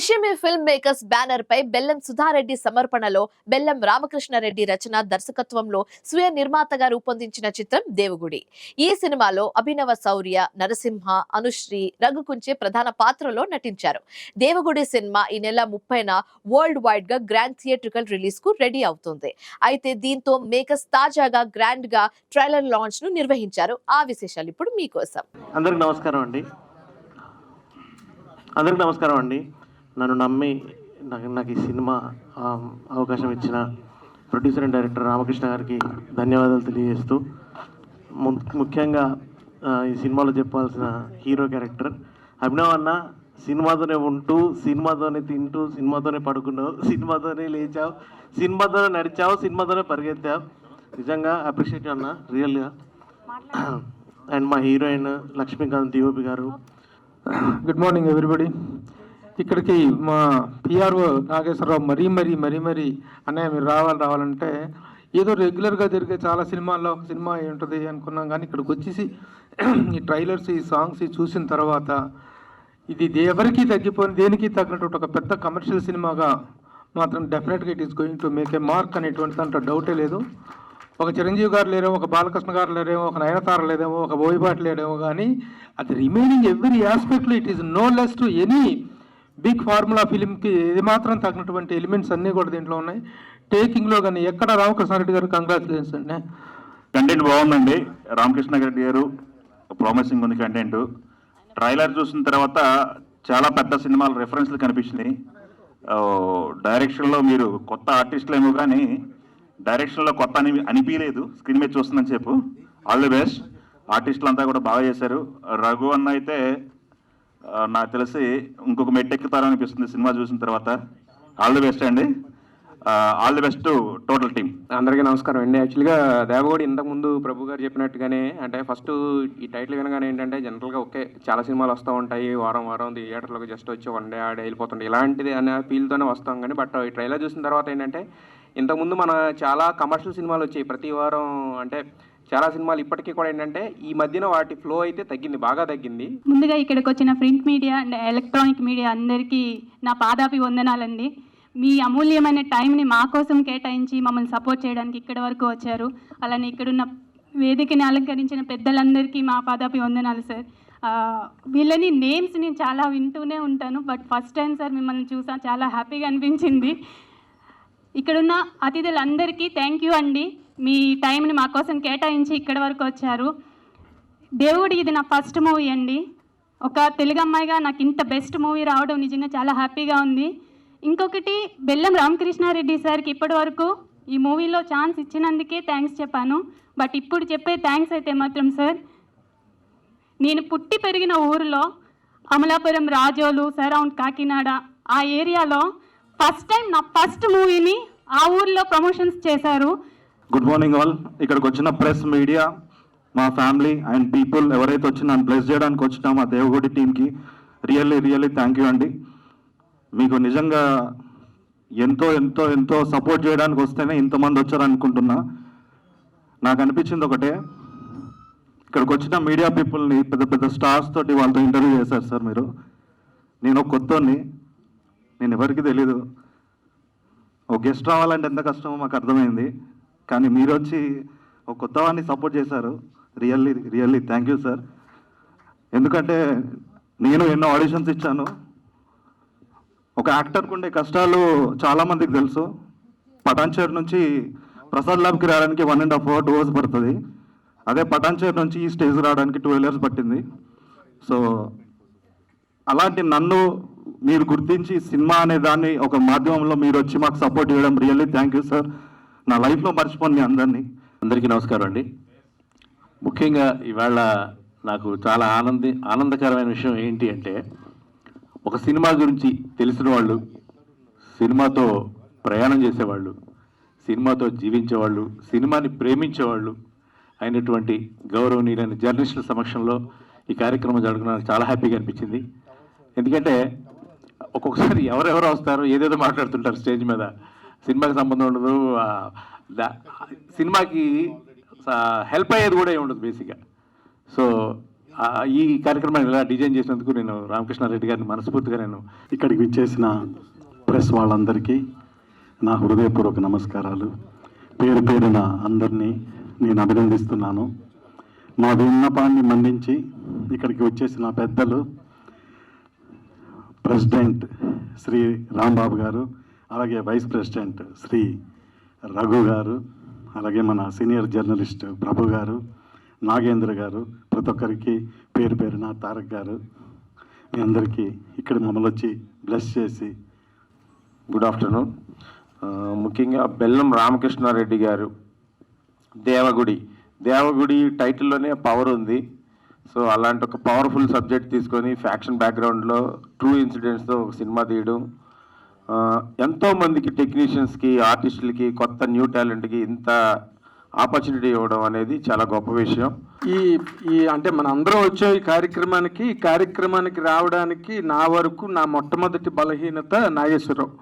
Pushyami film makers banner పై బెల్లం సుధారెడ్డి సమర్పణలో బెల్లం రామకృష్ణారెడ్డి రచన దర్శకత్వంలో స్వీయ నిర్మాతగా రూపొందించిన చిత్రం దేవుగుడి. ఈ సినిమాలో అభినవ శౌర్య నరసింహ అనుశ్రీ రఘుకుంచే ప్రధాన పాత్రలో నటించారు. దేవుగుడి సినిమా ఈ నెల ముప్పైన వరల్డ్ వైడ్గా గ్రాండ్ థియేట్రికల్ రిలీజ్కు రెడీ అవుతుంది. అయితే దీంతో మేకర్స్ తాజాగా గ్రాండ్గా ట్రైలర్ లాంచ్ను నిర్వహించారు. ఆ విశేషాలు ఇప్పుడు మీకోసం. అందరికి నమస్కారం అండి. అందరికి నమస్కారం అండి. నన్ను నమ్మి నాకు నాకు ఈ సినిమా అవకాశం ఇచ్చిన ప్రొడ్యూసర్ అండ్ డైరెక్టర్ రామకృష్ణ గారికి ధన్యవాదాలు తెలియజేస్తూ ము- ముఖ్యంగా ఈ సినిమాలో చెప్పాల్సిన హీరో క్యారెక్టర్ అభినవ్ అన్న సినిమాతోనే ఉంటూ సినిమాతోనే తింటూ సినిమాతోనే పడుకున్నావు సినిమాతోనే లేచావు సినిమాతోనే నడిచావు సినిమాతోనే పరిగెత్తావు. నిజంగా అప్రిషియేట్ అన్న రియల్గా అండ్ మా హీరోయిన్ లక్ష్మీకాంత్ డిఓపి గారు. గుడ్ మార్నింగ్ ఎవ్రీబడి ఇక్కడికి మా పిఆర్ఓ నాగేశ్వరరావు మరీ మరీ మరీ మరీ అన్నయ్య మీరు రావాలి రావాలంటే ఏదో రెగ్యులర్గా జరిగే చాలా సినిమాల్లో ఒక సినిమా ఉంటుంది అనుకున్నాం కానీ ఇక్కడికి వచ్చేసి ఈ ట్రైలర్స్ ఈ సాంగ్స్ చూసిన తర్వాత ఇది ఎవరికి తగ్గిపోయిన దేనికి తగ్గినటువంటి ఒక పెద్ద కమర్షియల్ సినిమాగా మాత్రం డెఫినెట్గా it is going to make a mark అనేటువంటి దాంట్లో డౌటే లేదు. ఒక చిరంజీవి గారు లేరేమో ఒక బాలకృష్ణ గారు లేరేమో ఒక నయనతార లేదేమో ఒక బోయిపాటి లేడేమో కానీ అది remaining every ఆస్పెక్ట్లో it is no less to any big formula ఫిలింకి ఇది మాత్రం తగినటువంటి ఎలిమెంట్స్ అన్నీ కూడా దీంట్లో ఉన్నాయి. టేకింగ్లో కానీ ఎక్కడ రామకృష్ణారెడ్డి గారు కంగ్రాచులేషన్స్ అండి. కంటెంట్ బాగుందండి. రామకృష్ణ రెడ్డి గారు ప్రామిసింగ్ ఉంది కంటెంట్. ట్రైలర్ చూసిన తర్వాత చాలా పెద్ద సినిమాలు రెఫరెన్స్లు కనిపించినాయి. డైరెక్షన్లో మీరు కొత్త ఆర్టిస్టులు ఏమో కానీ డైరెక్షన్లో కొత్త అని అనిపించలేదు. స్క్రీన్ మీద చూస్తుందని చెప్పు. ఆల్ ది బెస్ట్ ఆర్టిస్టులు అంతా కూడా బాగా చేశారు. రఘు అన్న అయితే నాకు తెలిసి ఇంకొక మెట్టెక్కుతారో అనిపిస్తుంది సినిమా చూసిన తర్వాత. ఆల్ ది బెస్ట్ అండి. All the best total team అందరికీ నమస్కారం అండి. యాక్చువల్గా దేవగోడి ఇంతకుముందు ప్రభు గారు చెప్పినట్టుగానే అంటే ఫస్ట్ ఈ టైటిల్ వినగానే ఏంటంటే జనరల్గా ఓకే చాలా సినిమాలు వస్తూ ఉంటాయి. వారం వారం థియేటర్లోకి జస్ట్ వచ్చి వన్ డే ఆడే వెళ్ళిపోతుంటాయి. ఇలాంటిది అనే ఫీల్తోనే వస్తాం కానీ బట్ ఈ ట్రైలర్ చూసిన తర్వాత ఏంటంటే ఇంతకుముందు మన చాలా కమర్షియల్ సినిమాలు వచ్చాయి. ప్రతి వారం అంటే చాలా సినిమాలు ఇప్పటికీ కూడా ఏంటంటే ఈ మధ్యన వాటి ఫ్లో అయితే తగ్గింది బాగా తగ్గింది. ముందుగా ఇక్కడికి వచ్చిన print media and electronic media అందరికీ నా పాదాపి వందనాలండి. మీ అమూల్యమైన టైంని మా కోసం కేటాయించి మమ్మల్ని సపోర్ట్ చేయడానికి ఇక్కడి వరకు వచ్చారు. అలానే ఇక్కడున్న వేదికని అలంకరించిన పెద్దలందరికీ మా పాదాపి వందనాలు సార్. వీళ్ళని నేమ్స్ నేను చాలా వింటూనే ఉంటాను బట్ ఫస్ట్ టైం సార్ మిమ్మల్ని చూసా చాలా హ్యాపీగా అనిపించింది. ఇక్కడున్న అతిథులందరికీ థ్యాంక్ యూ అండి. మీ టైంని మా కోసం కేటాయించి ఇక్కడి వరకు వచ్చారు. దేవుడి ఇది నా ఫస్ట్ మూవీ అండి. ఒక తెలుగు అమ్మాయిగా నాకు ఇంత బెస్ట్ మూవీ రావడం నిజంగా చాలా హ్యాపీగా ఉంది. ఇంకొకటి బెల్లం రామకృష్ణారెడ్డి సార్కి ఇప్పటి వరకు ఈ మూవీలో ఛాన్స్ ఇచ్చినందుకే థ్యాంక్స్ చెప్పాను. బట్ ఇప్పుడు చెప్పే థ్యాంక్స్ అయితే మాత్రం సార్ నేను పుట్టి పెరిగిన ఊరిలో అమలాపురం రాజోలు సరౌండ్ కాకినాడ ఆ ఏరియాలో ఫస్ట్ టైం నా ఫస్ట్ మూవీని ఆ ఊరిలో ప్రమోషన్స్ చేశారు. గుడ్ మార్నింగ్ ఆల్ ఇక్కడికి వచ్చిన ప్రెస్ మీడియా మా ఫ్యామిలీ అండ్ పీపుల్ ఎవరైతే వచ్చి నన్ను బ్లెస్ చేయడానికి వచ్చినా మా దేవగుడి టీంకి రియల్లీ రియల్లీ థ్యాంక్ యూ అండి. మీకు నిజంగా ఎంతో ఎంతో ఎంతో సపోర్ట్ చేయడానికి వస్తేనే ఇంతమంది వచ్చారు అనుకుంటున్నా. నాకు అనిపించింది ఒకటే ఇక్కడికి వచ్చిన మీడియా పీపుల్ని పెద్ద పెద్ద స్టార్స్ తోటి వాళ్ళతో ఇంటర్వ్యూ చేశారు సార్ మీరు. నేను ఒక కొత్తని నేను ఎవరికి తెలీదు. ఒక గెస్ట్ రావాలంటే ఎంత కష్టమో మాకు అర్థమైంది. కానీ మీరు వచ్చి ఒక కొత్త వాడిని సపోర్ట్ చేశారు. Really really thank you sir ఎందుకంటే నేను ఎన్నో ఆడిషన్స్ ఇచ్చాను. ఒక యాక్టర్కి ఉండే కష్టాలు చాలామందికి తెలుసు. పటాన్చేరు నుంచి ప్రసాద్ ల్యాబ్కి రావడానికి one and half hour two hours పడుతుంది. అదే పటాన్చేరు నుంచి ఈ స్టేజ్ రావడానికి ట్వెల్వ్ ఇయర్స్ పట్టింది. సో అలాంటి నన్ను మీరు గుర్తించి సినిమా అనే దాన్ని ఒక మాధ్యమంలో మీరు వచ్చి మాకు సపోర్ట్ చేయడం రియల్లీ థ్యాంక్ యూ సార్ నా లైఫ్లో మర్చిపోను మీ అందరినీ. అందరికీ నమస్కారం అండి. ముఖ్యంగా ఇవాళ నాకు చాలా ఆనంది ఆనందకరమైన విషయం ఏంటి అంటే ఒక సినిమా గురించి తెలిసిన వాళ్ళు సినిమాతో ప్రయాణం చేసేవాళ్ళు సినిమాతో జీవించేవాళ్ళు సినిమాని ప్రేమించేవాళ్ళు అయినటువంటి గౌరవనీయులైన జర్నలిస్టుల సమక్షంలో ఈ కార్యక్రమం జరగడం నాకు చాలా హ్యాపీగా అనిపించింది. ఎందుకంటే ఒక్కొక్కసారి ఎవరెవరు వస్తారు ఏదేదో మాట్లాడుతుంటారు స్టేజ్ మీద. సినిమాకి సంబంధం ఉండదు సినిమాకి హెల్ప్ అయ్యేది కూడా ఏమి ఉండదు బేసిక్గా సో ఈ కార్యక్రమాన్ని ఇలా డిజైన్ చేసినందుకు నేను రామకృష్ణారెడ్డి గారిని మనస్ఫూర్తిగా నేను ఇక్కడికి విచ్చేసిన ప్రెస్ వాళ్ళందరికీ నా హృదయపూర్వక నమస్కారాలు. పేరు పేరున అందరినీ నేను అభినందిస్తున్నాను. మా విన్నపాన్ని మన్నించి ఇక్కడికి వచ్చేసిన పెద్దలు ప్రెసిడెంట్ శ్రీ రాంబాబు గారు అలాగే వైస్ ప్రెసిడెంట్ శ్రీ రఘు గారు అలాగే మన సీనియర్ జర్నలిస్ట్ ప్రభు గారు నాగేంద్ర గారు ప్రతి ఒక్కరికి పేరు పేరున తారక్ గారు మీ అందరికీ ఇక్కడ మమ్మల్ని వచ్చి బ్లెస్ చేసి గుడ్ ఆఫ్టర్నూన్ ముఖ్యంగా బెల్లం రామకృష్ణారెడ్డి గారు దేవగుడి. దేవగుడి టైటిల్లోనే పవర్ ఉంది. సో అలాంటి ఒక పవర్ఫుల్ సబ్జెక్ట్ తీసుకొని ఫ్యాక్షన్ బ్యాక్గ్రౌండ్లో ట్రూ ఇన్సిడెంట్స్తో ఒక సినిమా తీయడం ఎంతోమందికి ఎంతో మందికి టెక్నీషియన్స్కి ఆర్టిస్టులకి కొత్త న్యూ టాలెంట్కి ఇంత ఆపర్చునిటీ ఇవ్వడం అనేది చాలా గొప్ప విషయం. ఈ ఈ అంటే మన అందరం వచ్చే ఈ కార్యక్రమానికి ఈ కార్యక్రమానికి రావడానికి నా వరకు నా మొట్టమొదటి బలహీనత నాగేశ్వరరావు.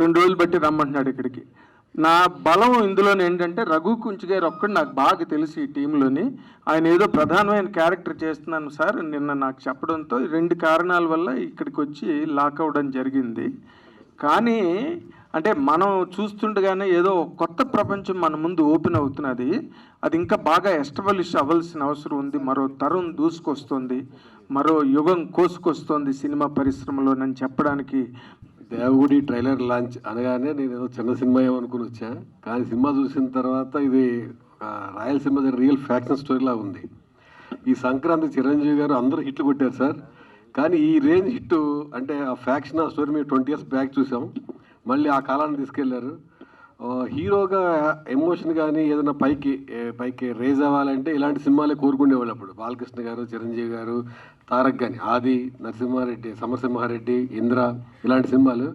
రెండు రోజులు బట్టి రమ్మంటున్నాడు ఇక్కడికి. నా బలం ఇందులో ఏంటంటే రఘు కుంచ్ గారు ఒక్కడు నాకు బాగా తెలుసు ఈ టీంలోని. ఆయన ఏదో ప్రధానమైన క్యారెక్టర్ చేస్తున్నాను సార్ నిన్న నాకు చెప్పడంతో రెండు కారణాల వల్ల ఇక్కడికి వచ్చి లాక్ అవ్వడం జరిగింది. కానీ అంటే మనం చూస్తుండగానే ఏదో కొత్త ప్రపంచం మన ముందు ఓపెన్ అవుతున్నది. అది ఇంకా బాగా ఎస్టాబ్లిష్ అవ్వాల్సిన అవసరం ఉంది. మరో తరం దూసుకొస్తుంది. మరో యుగం కోసుకొస్తుంది సినిమా పరిశ్రమలో నేను చెప్పడానికి. దేవగుడి ట్రైలర్ లాంచ్ అనగానే నేను ఏదో చిన్న సినిమా ఏమనుకుని వచ్చా? కానీ సినిమా చూసిన తర్వాత ఇది రాయలసీమ రియల్ ఫ్యాక్షన్ స్టోరీలా ఉంది. ఈ సంక్రాంతి చిరంజీవి గారు అందరూ హిట్లు కొట్టారు సార్. కానీ ఈ రేంజ్ హిట్ అంటే ఆ ఫ్యాక్షన్ ఆ స్టోరీ మీరు ట్వంటీ ఇయర్స్ బ్యాక్ చూసాం. మళ్ళీ ఆ కాలాన్ని తీసుకెళ్ళారు. హీరోగా ఎమోషన్ కానీ ఏదైనా పైకి పైకి రేజ్ అవ్వాలంటే ఇలాంటి సినిమాలే కోరుకునేవాళ్ళు అప్పుడు. బాలకృష్ణ గారు చిరంజీవి గారు తారక్ కానీ ఆది నరసింహారెడ్డి సమరసింహారెడ్డి ఇంద్ర ఇలాంటి సినిమాలు.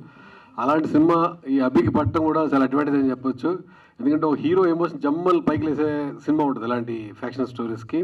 అలాంటి సినిమా ఈ అభికి పట్టడం కూడా చాలా అడ్వాంటేజ్ అని చెప్పొచ్చు. ఎందుకంటే ఒక హీరో ఎమోషన్ జమ్మల్ పైకి లేసే సినిమా ఉంటుంది అలాంటి ఫ్యాక్షన్ స్టోరీస్కి.